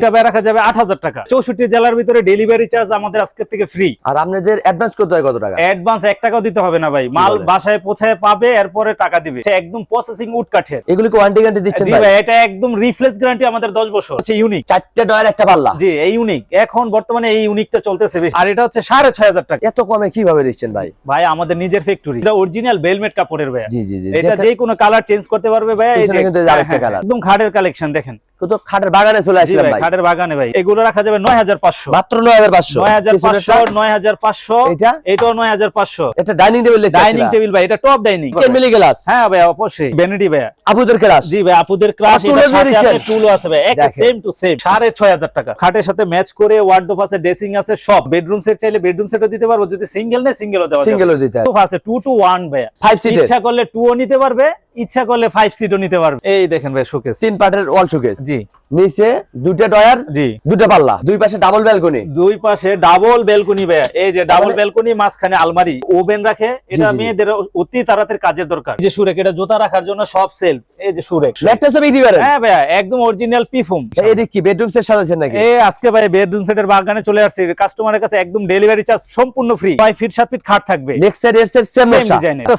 এটা রাখা যাবে আট হাজার টাকা। চৌষট্টি জেলার ভিতরে ডেলিভারি চার্জ আমাদের আজকের থেকে ফ্রি আর আপনাদের অ্যাডভান্স করতে হয় কত টাকা? অ্যাডভান্স এক টাকাও দিতে হবে না ভাই। মাল বাসায় পৌঁছায় পাবে এরপরে টাকা দিবে। একদম প্রসেসিং উড কাঠের। এগুলি কি ওয়ারেন্টি গ্যারান্টি দিচ্ছেন জি ভাই? এটা একদম গ্যারান্টি আমাদের দশ বছর। হচ্ছে ইউনিক চারটে ডয়ার একটা পাল্লা? জি এই ইউনিক এখন বর্তমানে এই ইউনিকটা চলতেছে বেশি। আর এটা হচ্ছে সাড়ে ছয় হাজার টাকা। এত কমে কীভাবে দিচ্ছেন ভাই? ভাই আমাদের নিজের ফ্যাক্টরি এটা অরিজিনাল বেলমেট কাপড়ের ভাই জি জি জি এটা যে কোনো কালার চেঞ্জ করতে পারবে ভাই এই যে- হ্যাঁ, হ্যাঁ, একদম খাটের কালেকশন দেখেন। খাটের বাগানে চলে আসলাম ভাই খাটের বাগানে ভাই। এগুলো রাখা যাবে নয় হাজার পাঁচশো। মাত্র নয় হাজার পাঁচশো। নয় হাজার পাঁচশো নয় হাজার পাঁচশো। এটা? এটাও নয় হাজার পাঁচশো। এটা ডাইনিং টেবিল ডাইনিং টেবিল ভাই এটা টপ ডাইনিং মিলি গ্লাস হ্যাঁ ভাই অবশ্যই। ভ্যানিটি ভাই। আপুদের ক্লাস জি ভাই আপুদের আর তুলো দিয়ে দিচ্ছেন? আছে ভাই। এক সেম টু সেম সাড়ে ছয় হাজার টাকা। খাটের সাথে ম্যাচ করে ওয়ার্ডরোব আছে ড্রেসিং আছে সব। বেডরুম সেট চাইলে বেডরুম সেটও দিতে পারব। যদি সিঙ্গেল নেই সিঙ্গেলও দেওয়া যাবে। সিঙ্গেলও দিতে আছে টু টু ওয়ান ভাই। ফাইভ সিটের ইচ্ছা করলে টু ও নিতে পারবে ইচ্ছা করলে ফাইভ সিটও নিতে পারবে। এই দেখেন ভাই শোকেস তিন পার্টের ওয়াল শোকেস জি। নিচে দুটো ডয়ার জি। দুটো পাল্লা দুই পাশে ডাবল ব্যালকনি দুই পাশে ডাবল বেলকনি ভাইয়া। এই যে ডাবল বেলকনি মাঝখানে আলমারি। ওভেন রাখে এটা। মেয়েদের অতি তাড়াতাড়ি কাজের দরকার। যে সুরেক এটা জুতা রাখার জন্য সব সেলফ এই যে সুরেক ম্যাট্রেস সব হ্যাঁ ভাইয়া একদম অরিজিনাল পিফুম এদিক কি বেডরুম সেট সাজাচ্ছেন নাকি? এই আজকে ভাই বেডরুম সেটের বাগানে চলে আসছে। কাস্টমারের কাছে একদম ডেলিভারি চার্জ সম্পূর্ণ ফ্রি ছয় ফিট সাত ফিট খাট থাকবে। লেগ সাইড এর। সাইড সেম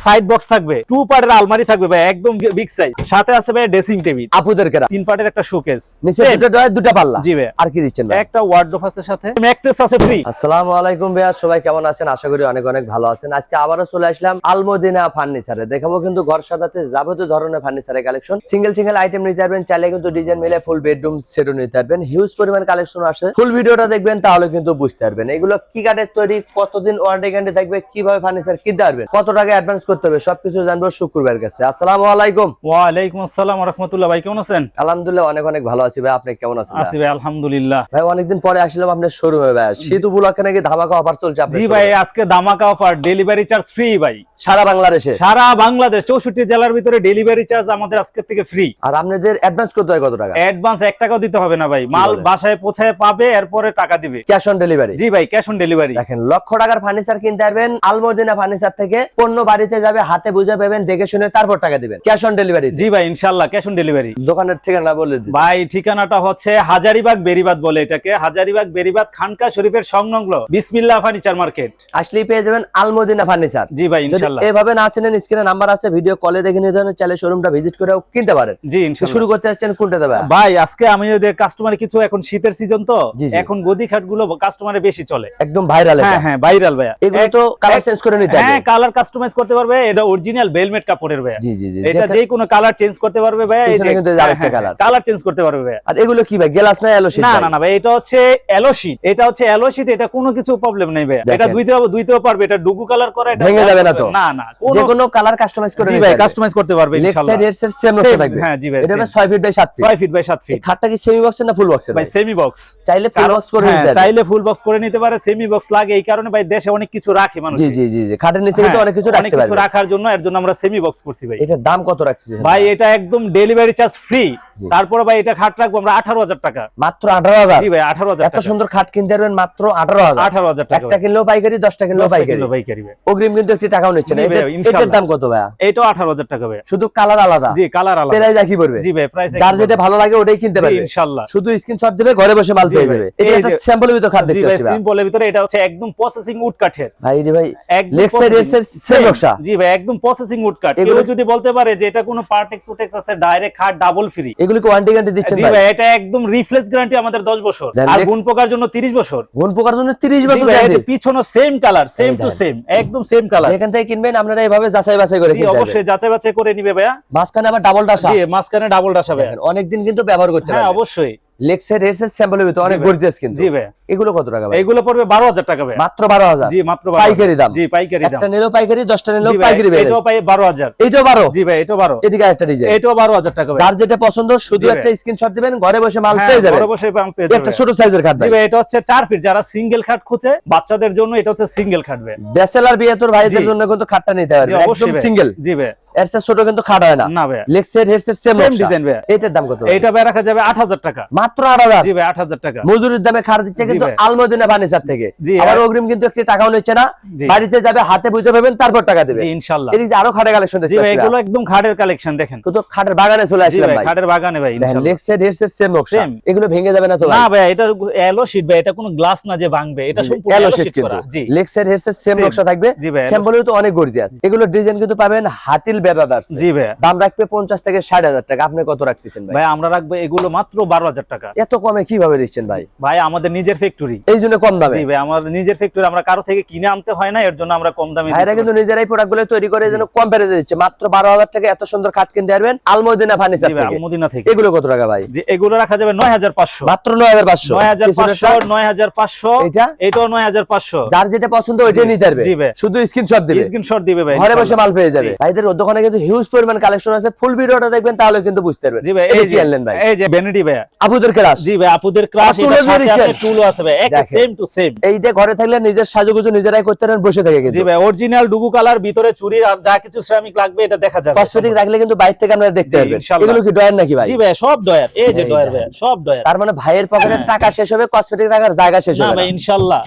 সাইড বক্স থাকবে টু পার্টের আলমারি থাকবে ভাই একদম বিগ সাইজ সাথে আছে ভাই ড্রেসিং টেবিল আপুদের কেরা তিন পার্টের একটা শোকেস নিচে দুটো দুটো পাল্লা। জি ভাই। আর কি দিচ্ছেন ভাই? একটা ওয়ার্ডরোব আছে সাথে। ম্যাট্রেস আছে ফ্রি আসসালামু আলাইকুম ভাইয়া সবাই কেমন আছেন? আশা করি অনেক অনেক ভালো আছেন। আজকে আবারও চলে আসলাম আলমদিনা ফার্নিচারে। দেখাবো কিন্তু ঘর সাজাতে যাবতীয় ধরনের ফার্নিচারের কালেকশন সিঙ্গেল সিঙ্গেল আইটেম নিতে পারবেন চাইলে কিন্তু ডিজাইন মিলে ফুল বেডরুম সেটও নিতে পারবেন। হিউজ পরিমাণ কালেকশন আসে। ফুল ভিডিওটা দেখবেন তাহলে কিন্তু বুঝতে পারবেন। এগুলো কি কাঠের তৈরি কতদিন ওয়ারেন্টি গ্যারান্টি থাকবে কীভাবে ফার্নিচার কিনতে পারবেন কত টাকা অ্যাডভান্স করতে হবে সবকিছু জানব শুক্রবার কাছে। আসসালামু আলাইকুম। ওয়ালাইকুম আসসালাম রহমতুল্লাহ। ভাই কেমন আছেন? আলহামদুলিল্লাহ অনেক অনেক ভালো আছি ভাই আপনি কেমন আছেন আছি ভাই আলহামদুলিল্লাহ। ভাই অনেকদিন পরে আসলাম আপনার শোরুমে ভাই। শীত উপলক্ষে নাকি ধামাকা অফার চলছে জি ভাই আজকে দামাকা অফার ডেলিভারি চার্জ ফ্রি ভাই। সারা বাংলাদেশে? সারা বাংলাদেশ চৌষট্টি জেলার ভিতরে ডেলিভারি চার্জ আমাদের আজকের থেকে ফ্রি আর আপনাদের অ্যাডভান্স করতে হয় কত টাকা? অ্যাডভান্স এক টাকাও দিতে হবে না ভাই। মাল বাসায় পৌঁছায় পাবে এরপরে টাকা দিবে। ক্যাশ অন ডেলিভারি জি ভাই ক্যাশ অন ডেলিভারি দেখেন লক্ষ টাকার ফার্নিচার কিনতে পারবেন আলমদিনা ফার্নিচার থেকে পণ্য বাড়িতে যাবে হাতে বুঝে পাবেন দেখে শুনে তারপর টাকা দিবেন। ক্যাশ অন ডেলিভারি জি ভাই ইনশাল্লাহ ক্যাশ অন ডেলিভারি দোকানের ঠিকানা বলে দিন। ভাই ঠিকানাটা হচ্ছে হাজারিবাগ বেরিবাদ বলে এটাকে। হাজারিবাগ বেরিবাদ খানকা শরীফের সংলগ্ন বিসমিল্লাহ ফার্নিচার মার্কেট। আসলেই পেয়ে যাবেন আলমদিনা ফার্নিচার। জি ভাই যদি ইনশাল্লাহ। এভাবে না চিনেন স্ক্রিনে নাম্বার আছে ভিডিও কলে দেখে নিতে পারেন চাইলে শোরুমটা ভিজিট করেও কিনতে পারেন। জি তো ইনশাল্লাহ শুরু করতে যাচ্ছেন কোনটা দেবে ভাই আজকে আমি কাস্টমার কিছু এখন শীতের সিজন তো। এখন গদি খাটগুলো কাস্টমারের বেশি চলে। একদম ভাইরাল হ্যাঁ হ্যাঁ ভাইরাল ভাইয়া। এগুলো তো কালার চেঞ্জ করে নিতে হ্যাঁ কালার কাস্টমাইজ করতে পারবে এটা অরিজিনাল বেলমেট কাপড়ের ভাইয়া। জি জি জি। এটা যে কোনো কালার চেঞ্জ করতে পারবে ভাইয়া এই যে আরেকটা colour। কালার চেঞ্জ করতে পারবে ভাইয়া। আর এগুলো কি ভাই গ্লাস না এলো না না না ভাই এটা হচ্ছে এলো শীট এটা হচ্ছে এলো শীট এটা কোনো কিছু প্রবলেম নেই ভাই। এটা দুইতেও দুইতেও পারবে এটা ডুগু কালার করে এটা ভেঙে যাবে না তো? না না যে কোনো কালার কাস্টমাইজ করে জি ভাই কাস্টমাইজ করতে পারবে লেগ ইনশাআল্লাহ সাইড এর সেম নকশা থাকবে। হ্যাঁ, জি ভাই, এটা same। 6 feet by 7 feet 6 feet by 7 এই ফিট খাটটা কি সেমি বক্সের না ফুল বক্সের ভাই সেমি বক্স চাইলে ফুল বক্স করে নিতে পারবে। চাইলে ফুল বক্স করে নিতে পারে সেমি বক্স লাগে এই কারণে ভাই দেশে অনেক কিছু রাখে মানুষ। জি জি জি জি খাটের নিচে কিন্তু অনেক কিছু অনেক রাখতে কিছু রাখার জন্য এর জন্য আমরা সেমি বক্স করছি ভাই। এটার দাম কত রাখছিস ভাই এটা একদম ডেলিভারি চার্জ ফ্রি। তারপরে ভাই এটা খাট রাখব আমরা আঠারো হাজার টাকা। মাত্র 18000 জি ভাই আঠারো হাজার এত সুন্দর খাট কিনতে পারবেন মাত্র 18000 আঠারো হাজার টাকা একটা কিনলেও পাইকারি 10টা কিনলেও দশটা পাইকারি। পাইকারি অগ্রিম কিন্তু একটি টাকাও নিচ্ছে না। ইনশাআল্লাহ। এটার দাম কত ভাই এইটাও আঠারো হাজার টাকা ভাই। শুধু কালার আলাদা। জি কালার আলাদা। প্রাইস একই পড়বে। জি ভাই প্রাইস যার যেটা ভালো লাগে ওটাই কিনতে পারবে। ইনশাল্লাহ। শুধু স্ক্রিনশট দিবে ঘরে বসে মাল পেয়ে যাবে। এটা একটা স্যাম্পলের ভিতর খাট দেখতে পাচ্ছি। সিম্পলের ভিতরে এটা হচ্ছে একদম প্রসেসিং উড কাঠের। ভাই রে ভাই লেগ সাইড এর সেম নকশা। জি ভাই একদম প্রসেসিং উড কাট এগুলো- কেউ যদি বলতে পারে যে এটা কোনো পার্টেক্স উটেক্স আছে ডাইরেক্ট খাট ডাবল ফ্রি এগুলি কি ওয়ারেন্টি গ্যারান্টি দিচ্ছেন ভাই? ভাই এটা একদম রিফ্লেক্স গ্যারান্টি আমাদের 10 বছর। আর গুণ পোকার জন্য 30 বছর। গুণ পোকার জন্য 30 বছর ভাই, গ্যারান্টি পিছনে same colour same to same একদম সেম কালার এখান থেকে কিনবেন আপনারা এইভাবে যাচাই বাছাই করে জি কিনতে অবশ্যই যাচাই বাছাই করে নিবে ভাইয়া। মাঝখানে আবার ডাবল ডাসা জি মাঝখানে ডাবল ডাসা ভাইয়া। অনেক দিন কিন্তু ব্যবহার করতে হ্যাঁ অবশ্যই। স্যাম্পলের ভিতর অনেক গর্জিয়াস কিন্তু। জি ভাই। এগুলো কত টাকা ভাই? এইগুলো পড়বে 12000 টাকা ভাই। মাত্র 12000 জি মাত্র 12,000 পাইকারি দাম। জি পাইকারি দাম। একটা নিলেও পাইকারি 10টা নিলেও জি ভাই, পাইকারি পেয়ে এটাও পাই 12000 এইটাও 12 জি ভাই এটাও 12 এদিকে একটা ডিজাইন এটাও 12000 টাকা ভাই। যার যেটা পছন্দ শুধু একটা স্ক্রিনশট দিবেন ঘরে বসে মাল হ্যাঁ, পেয়ে যাবেন। ঘরে বসে পেয়ে একটা। ছোট সাইজের খাট জি ভাই। ভাই এটা হচ্ছে 4 ফিট যারা সিঙ্গেল খাট খুঁজে বাচ্চাদের জন্য এটা হচ্ছে সিঙ্গেল খাট ভাই। ব্যাচেলর বিয়ে তোর ভাইদের জন্য কিন্তু খাটটা নিতে জি পারবেন একদম সিঙ্গেল জি ভাই। এর চেয়ে ছোট কিন্তু খাট হয় না। না ভাইয়া। Leg set headset same design ভাইয়া। এটার দাম কত? এটা ভাই রাখা যাবে আট হাজার টাকা। মাত্র আট হাজার। জি ভাই আট হাজার টাকা। মজুরির দামে খাট দিচ্ছে কিন্তু আলমদিনা ফার্নিচার থেকে। আবার অগ্রিম কিন্তু একটি টাকাও নিচ্ছে না। বাড়িতে যাবে হাতে বুঝে পাবেন তারপর টাকা দেবে। জি, ইনশাল্লাহ। এর যে আরও খাটে কালেকশন জি দেখতে ভাই পাচ্ছি এগুলো একদম খাটের কালেকশন দেখেন। কিন্তু খাটের বাগানে চলে আসলাম ভাই ভাই। খাটের বাগানে ভাই ইনশাল্লাহ। লেগ সেট সেম নকশা এগুলো ভেঙে যাবে না তো না ভাই এটা এলো শীট ভাই এটা কোনো গ্লাস না যে ভাঙবে এটা সম্পূর্ণ এলো শীট কিন্তু। লেগ সেট সেম নকশা থাকবে। ভাই সেম বলেও তো অনেক গর্জিয়াস এগুলো ডিজাইন কিন্তু পাবেন হাতিল বেরাদার্স জি ভাই। দাম রাখবে থেকে টাকা। আপনি কত রাখতেছেন ভাই? ভাই আমরা রাখব এগুলো মাত্র বারো হাজার টাকা। এত কমে কীভাবে দিচ্ছেন ভাই? ভাই আমাদের নিজের ফ্যাক্টরি এই কম দামে? জি ভাই আমাদের নিজের ফ্যাক্টরি আমরা কারও থেকে কিনে আনতে হয় না এর জন্য আমরা কম দামে ভাইরা কিন্তু নিজেরাই প্রোডাক্ট তৈরি করে এই কম প্রাইসে দিচ্ছে। মাত্র বারো হাজার টাকা এত সুন্দর খাট কিনতে পারবেন আলমদিনা ফার্নিচার থেকে। আলমদিনা এগুলো কত টাকা ভাই? এগুলো রাখা যাবে মাত্র এটা? এটাও যার যেটা পছন্দ ওইটাই নিতে পারবে। জি ভাই। শুধু স্ক্রিনশট দিবে। স্ক্রিনশট দিবে ভাই ঘরে বসে মাল পেয়ে যাবে। ভাইদের দোকানে কিন্তু হিউজ পরিমাণ কালেকশন আছে। ফুল ভিডিওটা দেখবেন তাহলে কিন্তু বুঝতে পারবেন। জি ভাই এই যে আনলেন ভাই? এই যে ভ্যানিটি ভাই আপুদের ক্রাশ জি ভাই আপুদের ক্রাশ টুলও এটা সাথে আছে টুলও আছে ভাই এক সেম টু সেম এইটা ঘরে থাকলে নিজের সাজুগুজু নিজেরাই করতে পারেন বসে থেকে জি ভাই অরিজিনাল ডুবু কালার ভিতরে চুরি আর যা কিছু সিরামিক লাগবে এটা দেখা যাবে। কসমেটিক রাখলে কিন্তু বাইরে থেকে দেখতে পারবেন। এগুলো কি ডয়ার নাকি ভাই? জি ভাই সব ডয়ার এই যে ডয়ার ভাই সব ডয়ার তার মানে ভাইয়ের পকেটের টাকা শেষ হবে কসমেটিক রাখার জায়গা শেষ না হবে ভাই ইনশাআল্লাহ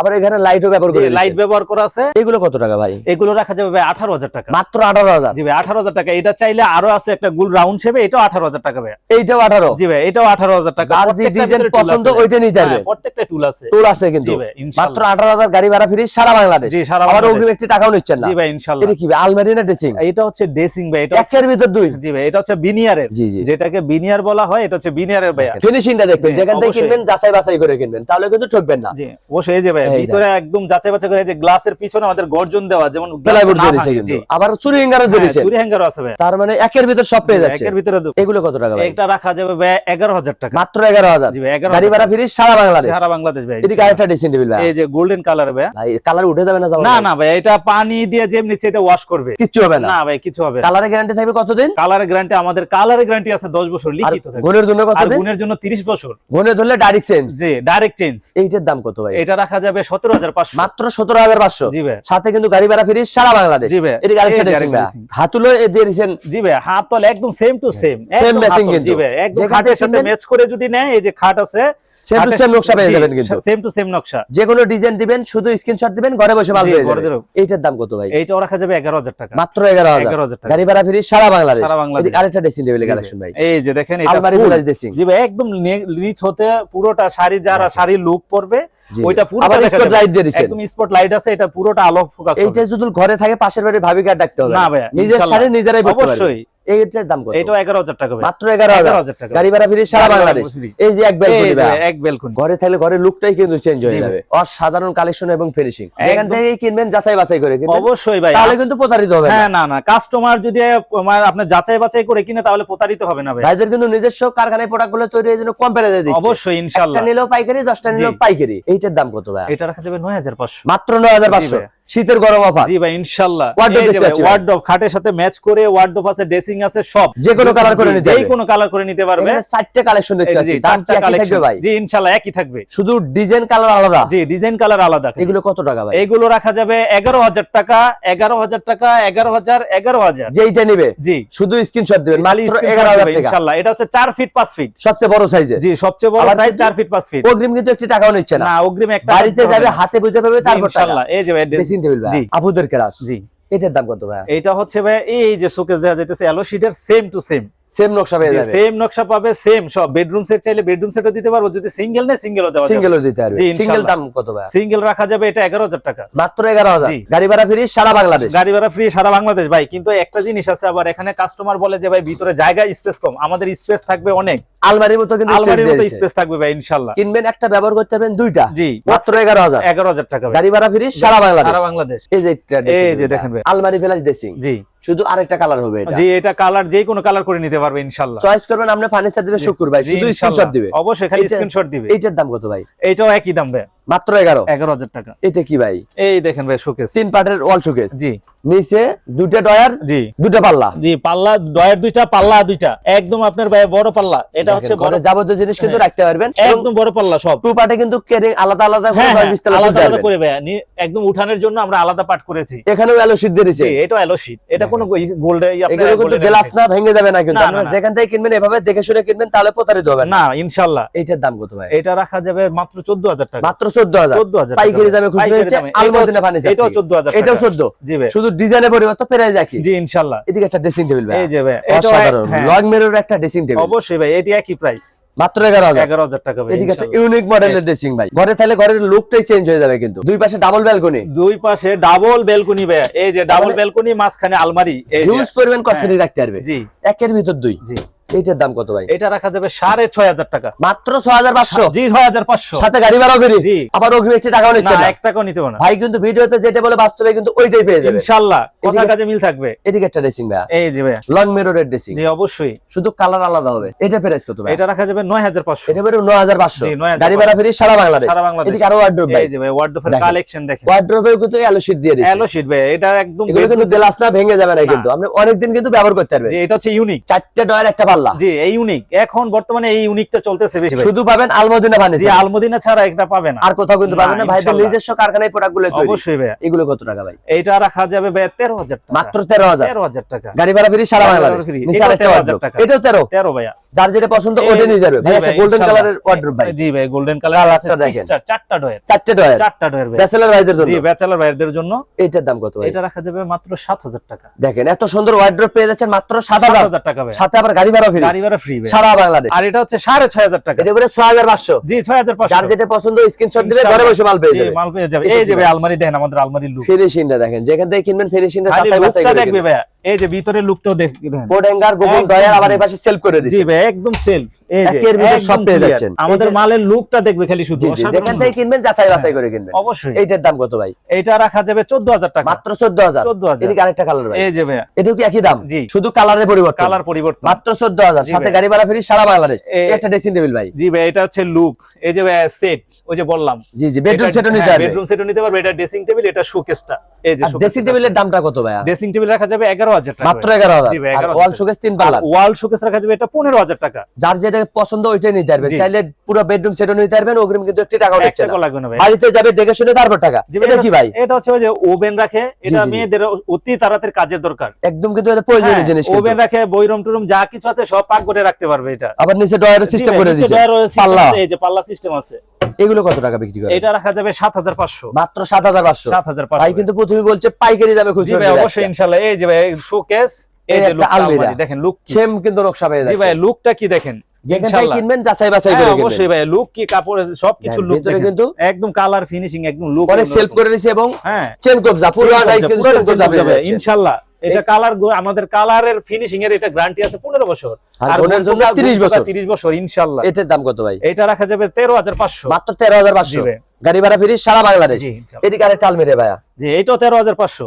আবার এখানে লাইটও ব্যবহার করে লাইট ব্যবহার করা আছে। এগুলো কত টাকা ভাই? এগুলো রাখা যাবে ভাই আঠারো হাজার টাকা। মাত্র আঠারো হাজার। জি ভাই আঠারো হাজার টাকা। এটা চাইলে আরও আছে একটা গুল রাউন্ড শেপে এটাও আঠারো হাজার টাকা ভাই এইটাও আঠারো? জি ভাই এটাও আঠারো হাজার টাকা। যার যে ডিজাইন পছন্দ ওইটা নিতে পারবে হ্যাঁ, প্রত্যেকটা টুল আছে। তোর আছে কিন্তু। মাত্র আঠারো হাজার গাড়ি ভাড়া ফ্রি সারা বাংলাদেশ। জি সারা আবার অগ্রিম একটি টাকাও নিচ্ছেন না। জি ভাই ইনশাআল্লাহ এটা কি ভাই, আলমারি না ড্রেসিং এটা হচ্ছে ড্রেসিং ভাই এটা একের ভিতর দুই। জি ভাই এটা হচ্ছে বিনিয়ারের জি জি। যেটাকে বিনিয়ার বলা হয় এটা হচ্ছে বিনিয়ারের ভাই ফিনিশিংটা দেখবেন যেখান থেকে কিনবেন যাচাই বাছাই করে কিনবেন তাহলে কিন্তু ঠকবেন না। জি অবশ্যই যে ভাই ভিতরে একদম যাচাই বাছাই করে যে গ্লাসের পিছনে আমাদের গর্জন দেওয়া যেমন প্লাইউড দিয়ে দিছে কিন্তু। আবার চুরি হ্যাঁ, চুরি হ্যাঙ্গারও আছে ভাই। তার মানে একের ভিতর সব পেয়ে যাচ্ছে। একের ভিতরে এগুলো কত টাকা ভাই? এটা রাখা যাবে ভাই এগারো হাজার টাকা। মাত্র এগারো হাজার। জি ভাই এগারো গাড়ি ভাড়া ফ্রি সারা বাংলাদেশ। সারা বাংলাদেশ ভাই। এদিকে আরেকটা ড্রেসিং টেবিল ভাই। এই যে গোল্ডেন কালার ভাই। ভাই কালার উঠে যাবে না যাবে না না ভাই এটা পানি দিয়ে যেমনি এটা ওয়াশ করবে। কিচ্ছু হবে না। না ভাই কিছু হবে কালারের গ্যারান্টি থাকবে কতদিন? কালারের গ্যারান্টি আমাদের কালারের গ্যারান্টি আছে 10 বছর আর লিখিত থাকে গুণের জন্য আর কতদিন? গুণের জন্য 30 বছর। গুণে ধরলে ডাইরেক্ট চেঞ্জ জি ডাইরেক্ট চেঞ্জ এইটার দাম কত ভাই? এটা রাখা যাবে 17500 মাত্র সতেরো হাজার পাঁচশো। জি ভাই। সাথে কিন্তু গাড়ি ভাড়া ফ্রি সারা বাংলাদেশ। জি ভাই। এদিকে আরেকটা এই যে ড্রেসিং আরেকটা হাতুলো দিয়ে দিয়েছেন জি ভাই হাত তল একদম same to same same matching কিন্তু। জি ভাই একদম খাটের সাথে ম্যাচ করে যদি নেয় এই যে খাট আছে সেম টু সেম নকশা পেয়ে যাবেন কিন্তু। সেম টু সেম নকশা। যে কোনো ডিজাইন দিবেন শুধু স্ক্রিনশট দিবেন ঘরে বসে মাল জি, পেয়ে যাবেন এইটার দাম কত ভাই? এইটাও রাখা যাবে 11000 টাকা। মাত্র এগারো হাজার। 11000 টাকা। গাড়ি ভাড়া ফ্রি সারা বাংলাদেশ। সারা বাংলাদেশ। আরেকটা ড্রেসিং টেবিল ভাই। কালেকশন ভাই। এই যে দেখেন এটা আলমারি। প্লাস ড্রেসিং জি ভাই একদম নিচ হতে পুরোটা শাড়ি যারা শাড়ির লুক পড়বে ওইটা পুরোটা আবার স্পট লাইট দিয়ে দিছেন একদম স্পট লাইট আছে এটা পুরোটা আলো ফোকাস এইটা যদি ঘরে থাকে পাশের বাড়ির ভাবিকে আর ডাকতে হবে? না ভাইয়া, নিজের শাড়ি নিজেরাই পারবে। অবশ্যই। এইটার দাম কত? এটা 11000 টাকা মাত্র 11000 টাকা। গাড়ি ভাড়া ফ্রি সারা বাংলাদেশ। এই যে এক এক ঘরে থাকলে লুকটাই কিন্তু চেঞ্জ হয়ে যাবে। অসাধারণ কালেকশন এবং ফিনিশিং এখান থেকে কিনবেন যাচাই বাছাই করে কিনবেন। অবশ্যই ভাই। তাহলে কিন্তু প্রতারিত হবে হ্যাঁ না না। কাস্টমার যদি মানে আপনি যাচাই বাছাই করে কিনে তাহলে প্রতারিত হবে না ভাই। ভাইদের কিন্তু নিজস্ব কারখানায় প্রোডাক্টগুলো তৈরি এর কম প্রাইসে অবশ্যই ইনশাআল্লাহ নিলেও পাইকারি 10টা নিলেও পাইকারি। এইটার দাম কত ভাই? এটা রাখা যাবে 9500 মাত্র 9500 শীতের গরম অফার। জি ভাই ইনশাআল্লাহ পাচ্ছি খাটের সাথে ম্যাচ করে ওয়ার্ডরোব আছে ড্রেসিং আছে সব। যে কোনো colour করে নিতে পারবে। কোনো কালার করে নিতে পারবে। এখানে চারটে কালেকশন দেখতে যে, পাচ্ছি। জি, দাম কি চারটা একই থাকবে ভাই? জি ইনশাআল্লাহ একই থাকবে। শুধু ডিজাইন কালার আলাদা? জি ডিজাইন কালার আলাদা। এগুলো কত টাকা ভাই? এগুলো রাখা যাবে এগারো হাজার টাকা এগারো হাজার টাকা এগারো হাজার এগারো হাজার। যেইটা নিবে? জি। শুধু স্ক্রিনশট দিবেন মাত্র screenshot এগারো হাজার দেবে, টাকা। ইনশাআল্লাহ এটা হচ্ছে চার ফিট পাঁচ ফিট সবচেয়ে বড় সাইজে জি সবচেয়ে বড় সাইজ কিন্তু- চার ফিট পাঁচ ফিট অগ্রিম কিন্তু একটি টাকাও নিচ্ছে না। না অগ্রিম একটা বাড়িতে যাবে হাতে বুঝে পাবে তারপর ইনশাআল্লাহ এই যে ভাই, ড্রেসিং টেবিল ভাই। জি। আপুদের ক্লাস জি। এটার দাম কত ভাই? এটা হচ্ছে ভাই এই যে শোকেস দেখা যাইতেছে এলো শিটের সেম টু সেম সেম নকশা পেয়ে যাবে। সেম নকশা পাবে সেম সব। বেডরুম সেট চাইলে বেডরুম সেটও দিতে পারব যদি সিঙ্গেল নেই সিঙ্গেলও দেওয়া সিঙ্গেলও দিতে পারবে। সিঙ্গেল দাম কত ভাই? সিঙ্গেল রাখা যাবে এটা এগারো হাজার টাকা। মাত্র এগারো হাজার। জি। গাড়ি ভাড়া ফ্রি সারা বাংলাদেশ। গাড়ি ভাড়া ফ্রি সারা বাংলাদেশ। ভাই কিন্তু একটা জিনিস আছে আবার এখানে কাস্টমার বলে যে ভাই ভিতরে জায়গা স্পেস কম। আমাদের স্পেস থাকবে অনেক। আলমারির মতো কিন্তু আলমারির মতো স্পেস থাকবে ভাই ইনশাল্লাহ। কিনবেন একটা ব্যবহার করতে পারবেন দুইটা। জি। মাত্র এগারো হাজার। এগারো হাজার টাকা গাড়ি ভাড়া ফ্রি সারা বাংলাদেশ সারা বাংলাদেশ। এই যে এই যে দেখেন ভাই। আলমারি ফ্ল্যাশ ড্রেসিং জি। শুধু আরেকটা কালার হবে এটা। জি এটা কালার যে কোনো কালার করে নিতে পারবে ইনশাআল্লাহ চয়েস করবেন আপনি ফার্নিচার দিবে শুকুর ভাই। শুধু স্ক্রিনশট দিবে। অবশ্যই খালি স্ক্রিনশট দিবে। এইটার দাম কত ভাই? এইটাও একই দাম ভাই। মাত্র এগারো। এগারো হাজার টাকা। এটা কি ভাই? এই দেখেন ভাই শোকেস তিন পার্টের ওয়াল শোকেস জি। নিচে দুইটা ডয়ার জি। দুটা পাল্লা। জি পাল্লা ডয়ের দুইটা পাল্লা দুইটা। একদম আপনার ভাই বড় পাল্লা। এটা হচ্ছে বড় ঘরে যাবতীয় জিনিস কিন্তু হ্যাঁ। রাখতে পারবেন। একদম বড় পাল্লা সব। টু পার্টে কিন্তু কেরিং আলাদা আলাদা করে হ্যাঁ হ্যাঁ, আলাদা আলাদা করে ভাই একদম উঠানের জন্য আমরা আলাদা পাট করেছি। এখানেও এলো সিদ্ধ দিয়েছে এটা এলো শীট এটা কোনো গোল্ড এগুলো কিন্তু গ্লাস না ভেঙে যাবে না কিন্তু। আপনারা যেখান থেকে কিনবেন এভাবে দেখে শুনে কিনবেন তাহলে প্রতারিত হবেন না। ইনশাল্লাহ। এইটার দাম কত ভাই? এটা রাখা যাবে মাত্র চোদ্দ হাজার টাকা। মাত্র চোদ্দ হাজার। পাইকারি দামে খুচরো হচ্ছে আলমদিনা ফার্নিচার এটাও চোদ্দ হাজার এটাও চোদ্দ? জি ভাই। শুধু ডিজাইনে পরিবর্তন পেরাই রাখি জি ইনশাল্লাহ এদিকে একটা ড্রেসিং টেবিল ভাই। এই যে ভাই অসাধারণ। হ্যাঁ, লং মেরোর একটা ড্রেসিং টেবিল অবশ্যই ভাই এটি একই প্রাইস মাত্র এগারো হাজার। এগারো হাজার টাকা এদিকে একটা ইউনিক মডেলের ড্রেসিং ভাই। ঘরে তাহলে ঘরের লুকটাই চেঞ্জ হয়ে যাবে কিন্তু। দুই পাশে ডাবল ব্যালকনি দুই পাশে ডাবল বেলকনি ভাই। এই যে ডাবল বেলকনি মাঝখানে আলমারি। হিউজ পরিমাণ কসমেটিক রাখতে পারবে। জি। একের ভিতর দুই। জি। দাম কত ভাই? এটা রাখা যাবে সাড়ে ছয় হাজার টাকা। মাত্র ছয় হাজার পাঁচশো? জি ছয় হাজার পাঁচশো। সাথে গাড়ি ভাড়াও বেরি। জি। আবার অগ্রিম একটি টাকাও নিচ্ছে না এক টাকাও নিতে না। ভাই কিন্তু ভিডিওতে যেটা বলে বাস্তবে কিন্তু ওইটাই পেয়ে যাবে। ইনশাল্লাহ কথা এদিকে- কাজে মিল থাকবে। এদিকে একটা ড্রেসিং ভাই এই যে ভাই লং মেরোরের ড্রেসিং জি অবশ্যই। শুধু কালার আলাদা হবে। এটা প্রাইস কত ভাই এটা রাখা যাবে নয় হাজার পাঁচশো। এটা বেরো নয় হাজার পাঁচশো। জি, 9,500 গাড়ি ভাড়া ফ্রি সারা বাংলাদেশ। সারা বাংলাদেশ। এদিকে আরও ওয়ার্ড্রোব ভাই। এই যে ভাই ওয়ার্ডরোবের কালেকশন দেখেন। কিন্তু অ্যালো শীট দিয়ে দিচ্ছে এলো শীট ভাই এটা একদম এগুলো কিন্তু গ্লাস না ভেঙে যাবে না। কিন্তু। আপনি অনেকদিন কিন্তু ব্যবহার করতে পারবেন। যে এটা হচ্ছে ইউনিক চারটে ডয়ার একটা পাল্লা জি এই ইউনিক এখন বর্তমানে এই ইউনিকটা চলতেছে বেশি শুধু পাবেন আলমদিনা জি আলমদিনা ছাড়া এটা পাবে আর কোথাও কিন্তু পাবেন না। ভাইদের ইনশাল্লাহ। নিজস্ব কারখানায় প্রোডাক্ট তৈরি। অবশ্যই ভাই এগুলো কত টাকা ভাই? এইটা রাখা যাবে ভাই টাকা। মাত্র তেরো হাজার। টাকা। গাড়ি ভাড়া ফ্রি সারা ভাড়া free। নিচে 13,000 টাকা। এটাও তেরো। তেরো ভাইয়া। যার যেটা পছন্দ ওটা নিয়ে যাবে। ভাই একটা গোল্ডেন কালারের ওয়ার্ড্রোব ভাই। জি ভাই গোল্ডেন কালার কালারটা দেখেন। চারটা ডয়ের চারটে ডয়ার চারটা ডয়ের ভাই ব্যাচেলর ভাইদের জন্য। জি ব্যাচেলার ভাইদের জন্য। এইটার দাম কত ভাই? এটা রাখা যাবে মাত্র সাত হাজার টাকা। দেখেন এত সুন্দর ওয়ার্ড্রোব পেয়ে যাচ্ছেন মাত্র সাত সাত হাজার হাজার টাকা ভাই সাথে আবার গাড়ি ভাড়া ফ্রি গাড়ি ভাড়া ফ্রি সারা বাংলাদেশ। আর এটা হচ্ছে সাড়ে ছয় হাজার টাকা। এটা করে জি যার যেটা পছন্দ স্ক্রিনশট দিলে ঘরে বসে মাল পেয়ে যাবে। মাল পেয়ে যাবে। এই যে ভাই? আলমারি দেখেন আমাদের আলমারির লুক ফিনিশিংটা দেখেন। যেখান থেকে কিনবেন ফিনিশিংটা বাছাই করে দেখবে ভাই এই যে ভিতরের লুকটাও দেখবেন কোড হ্যাঙ্গার গোপন ডয়ার আবার এই পাশে সেলফ করে জি ভাই একদম সেলফ এই যে একের ভিতর সব পেয়ে যাচ্ছেন। আমাদের মালের লুকটা দেখবে খালি শুধু। যেখান থেকে কিনবেন যাচাই বাছাই করে কিনবেন। অবশ্যই। এইটার দাম কত ভাই? এটা রাখা যাবে চোদ্দ হাজার টাকা। মাত্র চোদ্দ হাজার 14,000 এদিকে আরেকটা কালার ভাই। এই যে ভাই এটাও কি একই দাম? জি। শুধু কালারের পরিবর্তন। কালার পরিবর্তন। মাত্র চোদ্দ হাজার জি সাথে গাড়ি ভাড়া ফ্রি সারা বাংলাদেশ। একটা ড্রেসিং টেবিল ভাই। জি ভাই এটা হচ্ছে লুক এই যে সেট ওই যে বললাম। জি জি বেডরুম সেটও নিতে পারবে। বেডরুম সেটও নিতে পারবে। এটা ড্রেসিং টেবিল এটা শোকেসটা এই যে ড্রেসিং টেবিলের দামটা কত ভাইয়া? ড্রেসিং টেবিল রাখা যাবে এগারো হাজার টাকা মাত্র এগারো হাজার। জি ভাই, আর 11,000 ওয়াল শোকেস তিন পাল্লা। ওয়াল শোকেস রাখা যাবে এটা পনেরো হাজার টাকা। যার যেটা পছন্দ ওইটাই নিতে পারবেন। চাইলে পুরো বেডরুম সেটও নিতে পারবেন অগ্রিম কিন্তু একটি টাকাও নিচ্ছে না। টাকা লাগবে না ভাই। বাড়িতে যাবে দেখে শুনে তারপর টাকা। এটা কি ভাই? এটা হচ্ছে যে ওভেন রাখে এটা জি, জি। মেয়েদের অতি তাড়াতাড়ি কাজের দরকার। একদম কিন্তু এটা প্রয়োজনীয় জিনিস ওভেন রাখে বইরম টুরম যা কিছু আছে সব পাক করে রাখতে পারবে এটা। আবার নিচে ডয়ারের সিস্টেম করে দিয়েছে পাল্লা। আছে, এই যে পাল্লা সিস্টেম আছে। এগুলো কত টাকা বিক্রি করে? এটা রাখা যাবে সাত হাজার পাঁচশো। মাত্র সাত হাজার পাঁচশো। সাত হাজার ভাই কিন্তু প্রথমে বলছে পাইকারি জি ভাই অবশ্যই ইনশাল্লাহ। এই যে ভাই শোকেস এই এই যে আলমিরা। দেখেন লুক সেম কিন্তু নকশা পেয়ে জি ভাই লুকটা কি দেখেন? যেখান কিনবেন যাচাই বাছাই হ্যাঁ, করে অবশ্যই ভাই লুক কি কাপড় সবকিছু লুক ভিতরে কিন্তু একদম কালার ফিনিশিং একদম লুক পরে সেলফ করে দিয়েছে এবং হ্যাঁ। চেন কবজা পুরোটাই কিন্তু চেন কবজা change পেয়ে হবে, যাচ্ছে। ইনশাল্লাহ এটা কালার আমাদের কালারের ফিনিশিং এর এটা গ্যারান্টি আছে পনেরো বছর। আর বোনের জন্য 30 বছর। তিরিশ বছর ইনশাল্লাহ এটার দাম কত ভাই? এটা রাখা যাবে তেরো হাজার পাঁচশো। মাত্র তেরো হাজার জি পাঁচশো ভাই। গাড়ি ভাড়া ফিরি সারা বাংলাদেশ। এদিকে আরেকটা আলমিরে ভাইয়া। জি এটাও তেরো হাজার পাঁচশো।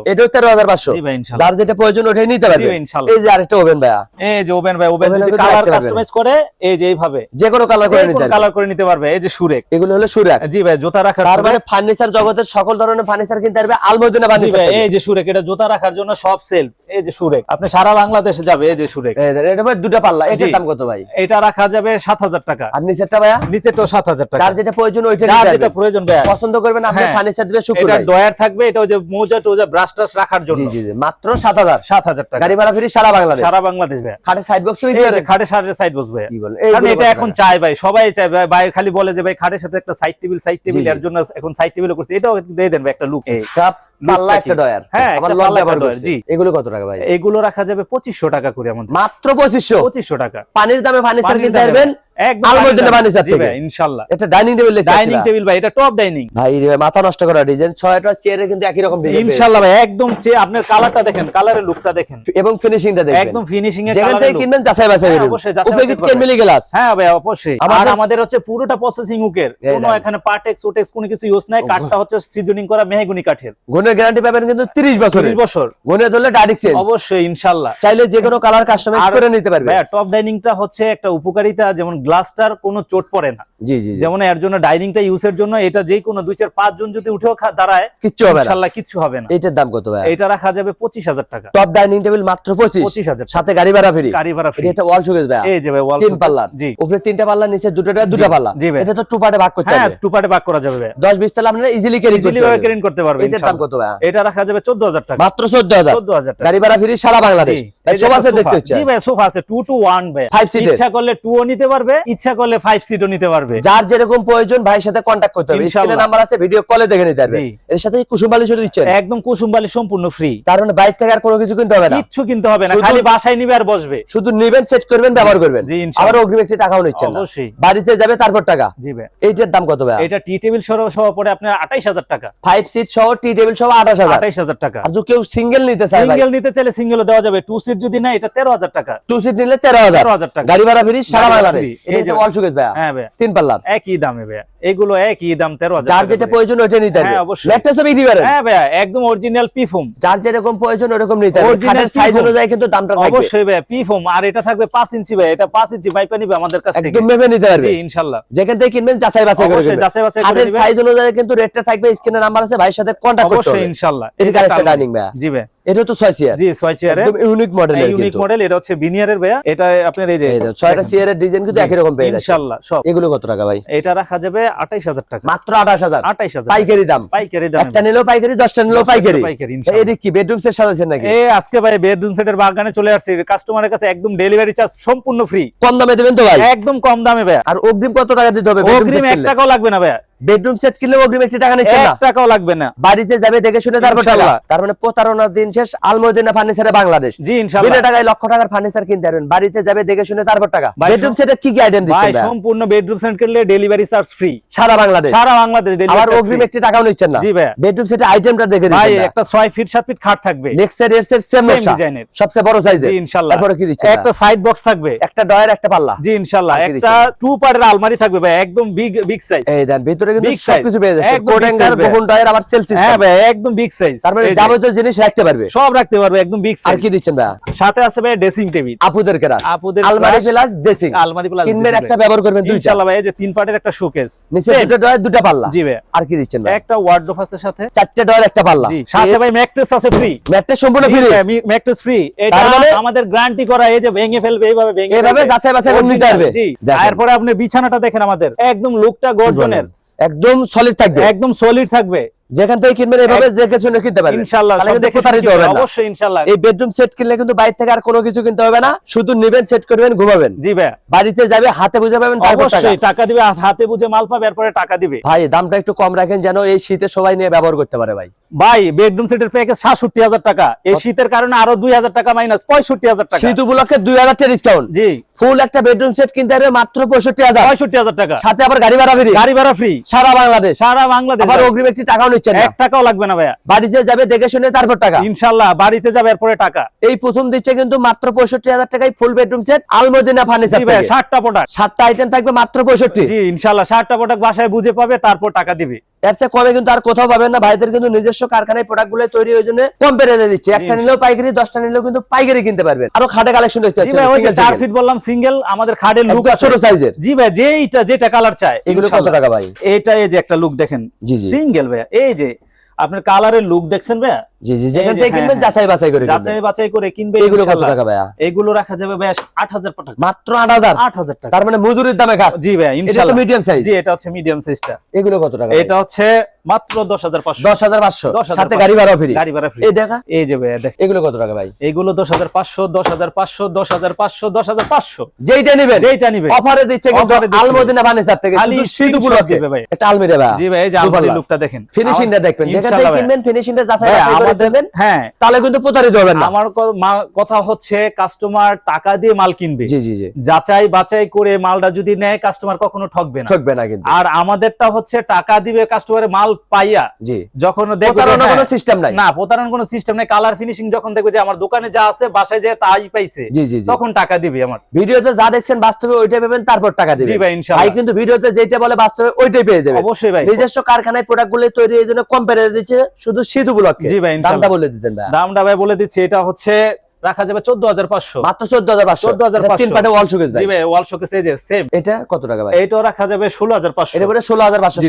জি ভাই ইনশাল্লাহ। যার যেটা প্রয়োজন ওটাই নিতে পারবে। ভাই, ইনশাল্লাহ। এই যে আরেকটা ওভেন ভাইয়া। এই যে ওভেন ভাই ওভেন যদি কালার কাস্টমাইজ করে এই যে এইভাবে। যে কোনো কালার করে নিতে পারবে। কালার করে নিতে পারবে এই যে সুরেক। এগুলো হলো সুরাক। জি ভাই জুতা রাখার তার মানে ফার্নিচার জগতের সকল ধরনের ফার্নিচার কিনতে পারবে আলমদিনা ফার্নিচার এই যে সুরেক এটা জুতা রাখার জন্য সব সেলফ এই যে সুরেক আপনি সারা বাংলাদেশে যাবে এই যে সুরেক। এটা ভাই দুটা পাল্লা এটার দাম কত ভাই? এটা রাখা যাবে সাত হাজার টাকা। আর নিচেরটা ভাইয়া? নিচে তো সাত হাজার টাকা। যার যেটা প্রয়োজন ওইটা যার যেটা প্রয়োজন ভাই পছন্দ করবেন আপনি। ফার্নিচার দিবে শুক্র এটা ডয়ার থাকবে এটা ওই যে মোজা টোজা ব্রাশ টাশ রাখার জন্য। জি জি। জি মাত্র সাত হাজার। সাত হাজার টাকা। গাড়ি ভাড়া ফিরি সারা বাংলাদেশ? সারা বাংলাদেশ ভাই। সাইড বক্স খাটে সাইড বক্স ভাই। কারণ এটা এখন চাই ভাই সবাই চাই ভাই। ভাই খালি বলে যে ভাই খাটের সাথে একটা সাইড টেবিল সাইড টেবিল। এর জন্য এখন সাইড টেবিল করছে। এটাও দিয়ে দেন ভাই একটা লুক কাপ পাল্লা লুকটা একটা ডয়ার হ্যাঁ, আবার লক ব্যবহার করছে। এগুলো কত টাকা ভাই? এগুলো রাখা যাবে পঁচিশশো টাকা করে আমাদের। মাত্র টাকা। পানির দামে ফার্নিচার কিনতে পারবেন? আপনার কালারটা দেখেন কালারের লুকটা দেখেন। এবং ফিনিশিংটা একদম ফিনিশিং। কিনবেন যাচাই বাছাই হ্যাঁ, অবশ্যই যাচাই উপরে বাছাই কি করবেন। 10 মিলি গ্লাস হ্যাঁ ভাই অবশ্যই। আর আমাদের- আমাদের হচ্ছে পুরোটা প্রসেসিং উকের কোনো এখানে পার্টেক্স ওটেক্স কোনো কিছু ইউজ নাই। কাঠটা হচ্ছে সিজনিং করা মেহগুনি কাঠের। গ্যারান্টি পাবেন কিন্তু 30 বছরের। 30 বছর। গুনে ধরলে ডাইরেক্ট চেঞ্জ অবশ্যই ইনশাল্লাহ। চাইলে যে কোনো কালার কাস্টমাইজ করে নিতে পারবে। ভাইয়া টপ ডাইনিংটা হচ্ছে একটা উপকারিতা যেমন গ্লাসটার কোনো চোট পড়ে না। জি জি যেমন এর জন্য ডাইনিংটা ইউজের জন্য এটা যে কোনো দুই চার পাঁচ জন যদি উঠেও দাঁড়ায় কিচ্ছু হবে না। ইনশাল্লাহ কিচ্ছু হবে না। এটার দাম কত ভাই এটা রাখা যাবে পঁচিশ হাজার টাকা। টপ ডাইনিং টেবিল মাত্র 25 পঁচিশ হাজার সাথে গাড়ি ভাড়া ফ্রি গাড়ি ভাড়া ফ্রি এটা ওয়াল শোকেস ভাই এই যে ভাই wall তিন পাল্লার জি। উপরে তিনটা পাল্লা নিচে দুটো দুটো পাল্লা। এটা তো টু পার্টে ভাগ করতে হ্যাঁ টু পার্টে ভাগ করা যাবে ভাই। 10 20 তালা আপনারা ইজিলি ক্যারি করতে পারবেন। ক্যারিং করতে পারবে এটার দাম কত ভাই এটা রাখা যাবে চোদ্দ হাজার টাকা। মাত্র 14000 চোদ্দ হাজার গাড়ি ভাড়া ফ্রি সারা বাংলাদেশ। জি। ভাই এই যে সোফা সেট দেখতে হচ্ছে। জি ভাই সোফা আছে। টু টু ওয়ান ভাই। Five seater। ইচ্ছা করলে টু ও নিতে পারবে ইচ্ছা করলে ফাইভ সিটও নিতে পারবে। যার যেরকম প্রয়োজন ভাইয়ের সাথে কন্ট্যাক্ট করতে হবে। স্ক্রিনে নাম্বার আছে ভিডিও কলে দেখে নিতে পারবে। এর সাথে কুসুম বালি দিচ্ছেন? একদম কুসুম বালি সম্পূর্ণ ফ্রি তার মানে বাইক থেকে আর কোনো কিছু কিনতে হবে না। কিচ্ছু কিনতে হবে না খালি বাসায় নিবে আর বসবে। শুধু নিবেন সেট করবেন ব্যবহার করবেন। জি, ইনশাআল্লাহ। আবার অগ্রিম একটি টাকাও নিচ্ছেন না। বাড়িতে যাবে তারপর টাকা। জি ভাই। এইটার দাম কত ভাই? এটা টি টেবিল সহ আপনার আঠাইশ হাজার টাকা। ফাইভ সিট সহ টি টেবিল সহ আঠাশ হাজার। আঠাইশ হাজার টাকা। আর কেউ সিঙ্গেল নিতে চায় সিঙ্গেল নিতে চাইলে সিঙ্গেল দেওয়া যাবে। টু সিট যদি না এটা তেরো হাজার টাকা। টু সিট নিলে তেরো হাজার। হাজার টাকা। গাড়ি ভাড়া ফ্রি সারা ভাড়া বাংলাদেশ। free। এটা এই যে- হচ্ছে ওয়াল শোকেস হ্যাঁ ভাই তিন পাল্লার। একই দামে ভাই এগুলো একই দাম তেরো হাজার যার যেটা প্রয়োজন ওইটা নিতে হবে হ্যাঁ, অবশ্যই। ল্যাপটপ সব বিক্রি হ্যাঁ ভাই একদম অরিজিনাল পিফোম যার যেরকম প্রয়োজন ওরকম নিতে হবে Original সাইজ অনুযায়ী কিন্তু দামটা থাকবে। অবশ্যই ভাই পিফোম আর এটা থাকবে পাঁচ ইঞ্চি ভাই এটা ইঞ্চি পাইপা নিবে আমাদের কাছ থেকে। একদম ভেবে নিতে পারবে। জি ইনশাল্লাহ। যেখান থেকে কিনবেন যাচাই বাছাই করে যাচাই বাছাই করে সাইজ অনুযায়ী কিন্তু রেটটা থাকবে। স্ক্রিনে নাম্বার আছে ভাইয়ের সাথে কন্টাক্ট করতে ইনশাল্লাহ এটা ডাইনিং ভাই জি ভাই। এটা তো ছয় চেয়ার। জি ছয় চেয়ারের একদম ইউনিক মডেলের ইউনিক মডেল এটা হচ্ছে বিনিয়ারের ভাইয়া। এটা আপনার এই যে এই চেয়ারের ডিজাইন কিন্তু একই রকম পেয়ে যাচ্ছে। ইনশাল্লাহ সব। এগুলো কত টাকা ভাই? এটা রাখা যাবে আঠাইশ হাজার টাকা। মাত্র আঠাশ হাজার। আঠাইশ হাজার। পাইকারি দাম। পাইকারি দাম। একটা নিলেও পাইকারি নিলেও পাইকারি। পাইকারি, ইনশাআল্লাহ। কি বেডরুম সেট সাজাচ্ছেন নাকি? এ আজকে ভাই বেডরুম সেটের বাগানে চলে আসছে। কাস্টমারের কাছে একদম ডেলিভারি চার্জ সম্পূর্ণ ফ্রি কম দামে দেবেন তো ভাই? একদম কম দামে ভাই আর অগ্রিম কত টাকা দিতে হবে অগ্রিম এক টাকাও লাগবে না ভাই বেডরুম সেট কিনলে অগ্রিম একটি টাকা নিচ্ছেন না? এক টাকাও লাগবে না। বাড়িতে যাবে দেখে শুনে তারপর টাকা ইনশাআল্লাহ। তার মানে প্রতারণার দিন শেষ আলমদিনা ফার্নিচারে বাংলাদেশ। জি বিনা টাকায় লক্ষ টাকার ফার্নিচার কিনতে পারবেন। বাড়িতে যাবে দেখে শুনে তারপর টাকা। বেডরুম সেটে কি কি আইটেম দিচ্ছেন ভাই? সম্পূর্ণ বেডরুম সেট কিনলে ডেলিভারি চার্জ ফ্রি সারা বাংলাদেশ। সারা বাংলাদেশ ডেলিভারি অগ্রিম একটি টাকাও নিচ্ছেন না। জি ভাই বেডরুম সেটে আইটেমটা দেখে ভাই একটা ছয় ফিট সাত ফিট খাট থাকবে। লেক্সার এর সেম Same নকশা। সবচেয়ে বড় সাইজের জি ইনশাল্লাহ তারপরে কি দিচ্ছেন একটা সাইড বক্স থাকবে। একটা ডয়ার একটা পাল্লা। জি ইনশাল্লাহ আর কি একটা টু পার্টের আলমারি থাকবে ভাই একদম বিগ বিগ সাইজ এই দেন ভিতরে কিন্তু। সবকিছু পেয়ে যাচ্ছে। কোট অ্যাঙ্গেল গোপন ডয়ার আবার সেল হ্যাঁ ভাই একদম বিগ সাইজ তার মানে যাবতীয় জিনিস রাখতে পারবে। সব রাখতে পারবে একদম বিগ আর কি দিচ্ছেন ভাই সাথে আছে ভাই ড্রেসিং টেবিল আপুদের কেরা আপুদের আলমারি প্লাস ড্রেসিং আলমারি প্লাস কিনবেন একটা ব্যবহার করবেন দুইটা। ইনশাআল্লাহ ভাই এই যে তিন পার্টের একটা শোকেস নিচে দুটো ডয়ার দুটো পাল্লা। জি ভাই আর কি দিচ্ছেন ভাই একটা ওয়ার্ডরোব আছে সাথে। চারটে ডয়ার একটা পাল্লা। জি সাথে ভাই ম্যাট্রেস আছে ফ্রি ম্যাটটা সম্পূর্ণ ফ্রি ম্যাট্রেস ফ্রি এটা মানে- আমাদের গ্যারান্টি করা এই যে ভেঙে ফেলবে এইভাবে ভেঙে এইভাবে। যাচাই বাছাই করে নিতে পারবে। তারপরে আপনি বিছানাটা দেখেন আমাদের। একদম লুকটা গর্জনের একদম সলিড থাকবে। একদম সলিড থাকবে। যেখান থেকে কিনবেন এভাবে যে কিছু কিনতে পারবেন। ইনশাআল্লাহ। অবশ্যই ইনশাআল্লাহ এই বেডরুম সেট কিনলে কিন্তু বাইরে থেকে আর কোনো কিছু কিনতে হবে না। শুধু নেবেন সেট করবেন ঘুমাবেন। জি ভাই। বাড়িতে যাবে হাতে বুঝে পাবেন টাকা অবশ্যই টাকা দিবে আর হাতে বুঝে মাল পাবে এরপরে টাকা দিবে। ভাই দামটা একটু কম রাখেন যেন এই শীতে সবাই নিয়ে ব্যবহার করতে পারে ভাই। ভাই বেডরুম সেটের প্যাকেজ সাতষট্টি হাজার টাকা। এই শীতের কারণে আরও দুই হাজার টাকা মাইনাস পঁয়ষট্টি হাজার টাকা। শীত উপলক্ষে দুই হাজার টাকা ডিসকাউন্ট জি। ফুল একটা বেডরুম সেট কিনতে পারবে মাত্র পঁয়ষট্টি হাজার। পঁয়ষট্টি হাজার টাকা। সাথে আবার গাড়ি ভাড়া ফ্রি গাড়ি ভাড়া ফ্রি সারা বাংলাদেশ। সারা বাংলাদেশ। আবার অগ্রিম একটি টাকাও নিচ্ছেন না। এক টাকাও লাগবে না ভাইয়া। বাড়িতে যাবে দেখে শুনে তারপর টাকা। ইনশাল্লাহ বাড়িতে যাবে এরপরে টাকা। এই প্রথম দিচ্ছে কিন্তু মাত্র পঁয়ষট্টি হাজার টাকায় full bedroom set Almadina furniture ষাটটা প্রোডাক্ট সাতটা আইটেম থাকবে মাত্র পঁয়ষট্টি। জি ইনশাল্লাহ ষাটটা প্রোডাক্ট বাসায় বুঝে পাবে তারপর টাকা দিবে। এর চেয়ে কমে কিন্তু আর কোথাও পাবেন না। ভাইদের কিন্তু নিজস্ব কারখানায় প্রোডাক্টগুলো তৈরি ওই জন্য কম পেরে দিচ্ছে। একটা নিলেও পাইকারি দশটা নিলেও কিন্তু পাইকারি কিনতে পারবেন। আরও খাটে কালেকশন দেখতে চার ফিট বললাম সিঙ্গেল আমাদের খাটের লুক আছে। ছোট সাইজের জি ভাই যেইটা যেটা কালার চায় এগুলো কত টাকা ভাই? এটা এই যে একটা লুক দেখেন। জি জি। সিঙ্গেল ভাইয়া এই যে আপনার কালারের লুক দেখছেন ভাইয়া জি জি যেখান থেকে কিনবেন। যাচাই বাছাই করে যাচাই বাছাই করে কিনবে এগুলো কত টাকা ভাইয়া? এগুলো রাখা যাবে ভাইয়া আট হাজার টাকা মাত্র আট হাজার? টাকা। তার মানে মজুরির দামে খাট? জি ভাইয়া এটা মিডিয়াম সাইজ জি এটা হচ্ছে মিডিয়াম সাইজটা এগুলো কত টাকা এটা হচ্ছে মাত্র দশ হাজার পাঁচশো। দশ হাজার পাঁচশো। 10,500 সাথে গাড়ি ভাড়া ফ্রি গাড়ি ভাড়া ফ্রি এই দেখা? এই যে ভাইয়া দেখ এগুলো কত টাকা ভাই? এগুলো দশ হাজার পাঁচশো দশ হাজার পাঁচশো দশ হাজার পাঁচশো দশ হাজার পাঁচশো। যেইটা নেবেন। যেইটা নিবে অফারে দিচ্ছে কিন্তু আলমদিনা ফার্নিচার থেকে শুধু শীত উপলক্ষে। দিবে ভাই। একটা আলমিরা ভাই। জি ভাই এই যে আলমারি লুকটা দেখেন। ফিনিশিংটা দেখবেন। যেখান থেকে কিনবেন ফিনিশিংটা যাচাই দেবেন? হ্যাঁ। তাহলে কিন্তু প্রতারিত হবেন না। আমার কথা হচ্ছে কাস্টমার টাকা দিয়ে মাল কিনবে। জি জি জি। যাচাই বাছাই করে মালটা যদি নেয় কাস্টমার কখনো ঠকবে না। ঠকবে না কিন্তু। আর আমাদেরটা হচ্ছে টাকা দিবে কাস্টমারের মাল পাইয়া। জি। যখন হ্যাঁ, কোনো সিস্টেম নাই। না কোনো সিস্টেম নেই। কালার ফিনিশিং যখন দেখবে যে আমার দোকানে যা আছে বাসায় যে তাই পাইছে জি জি জি। তখন টাকা দিবে আমার। ভিডিওতে যা দেখছেন বাস্তবে ওইটাই পাবেন তারপর টাকা জি দিবেন। ভাই ভাই কিন্তু ভিডিওতে যেটা বলে বাস্তবে ওইটাই পেয়ে যাবে অবশ্যই ভাই। নিজস্ব কারখানায় প্রোডাক্টগুলো তৈরি এই জন্য কম পেরে দিচ্ছে শুধু সিধু ব্লককে জি ভাই দামটা বলে দিতেন ভাই। দামটা ভাই বলে দিচ্ছি এটা হচ্ছে রাখা যাবে চোদ্দ হাজার পাঁচশো। মাত্র চোদ্দ হাজার পাঁচশো। 14,500 তিন পাটে ওয়াল শোকেস ভাই। জি ভাই ওয়াল শোকেস এই যে সেম এটা কত টাকা ভাই? রাখা যাবে ষোলো হাজার পাঁচশো। এটা পরে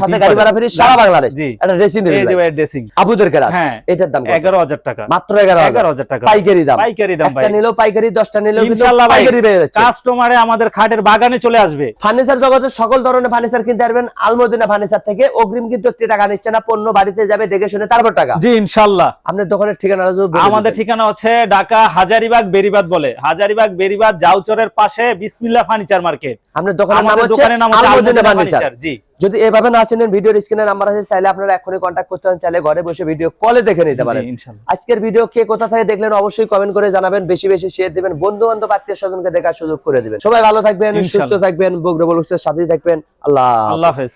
সাথে গাড়ি ভাড়া ফ্রি সারা বাংলাদেশ। জি। এটা রেসিং এই যে ভাই। ড্রেসিং আবুদের কেরাস হ্যাঁ এটার দাম কত? এগারো হাজার টাকা। মাত্র এগারো এগারো হাজার হাজার টাকা। পাইকারি দাম। পাইকারি দাম ভাই। একটা নিলেও পাইকারি দশটা নিলেও ইনশাআল্লাহ পাইকারি পেয়ে যাচ্ছে। কাস্টমারে আমাদের খাটের বাগানে চলে আসবে। ফার্নিচার জগতের সকল ধরনের ফার্নিচার কিনতে পারবেন। আলমদিনা ফার্নিচার থেকে অগ্রিম কিন্তু একটি টাকা নিচ্ছে না পণ্য বাড়িতে যাবে দেখে শুনে তারপর টাকা। জি ইনশাল্লাহ। আপনার দোকানের ঠিকানা আমাদের ঠিকানা হচ্ছে ঢাকা হাজারিবাগ বেরিবাদ বলে। হাজারিবাগ বেরিবাদ জাউচরের পাশে বিসমিল্লা ফার্নিচার মার্কেট। আপনার দোকানের নাম আমাদের হচ্ছে দোকানের নাম হচ্ছে আলমদিনা ফার্নিচার। জি। যদি এভাবে না চিনেন ভিডিওর স্ক্রিনে নাম্বার আছে চাইলে আপনারা এখনই কন্ট্যাক্ট করতে পারেন চাইলে ঘরে বসে ভিডিও কলে দেখে নিতে পারেন। জি, ইনশাল্লাহ। আজকের ভিডিও কে কোথা থেকে দেখলেন অবশ্যই কমেন্ট করে জানাবেন বেশি বেশি শেয়ার দিবেন বন্ধু বান্ধব আত্মীয় স্বজনকে দেখার সুযোগ করে দিবেন। সবাই ভালো থাকবেন সুস্থ। থাকবেন বগ্রবল সাথেই থাকবেন। আল্লাহ আল্লাহ হাফেজ।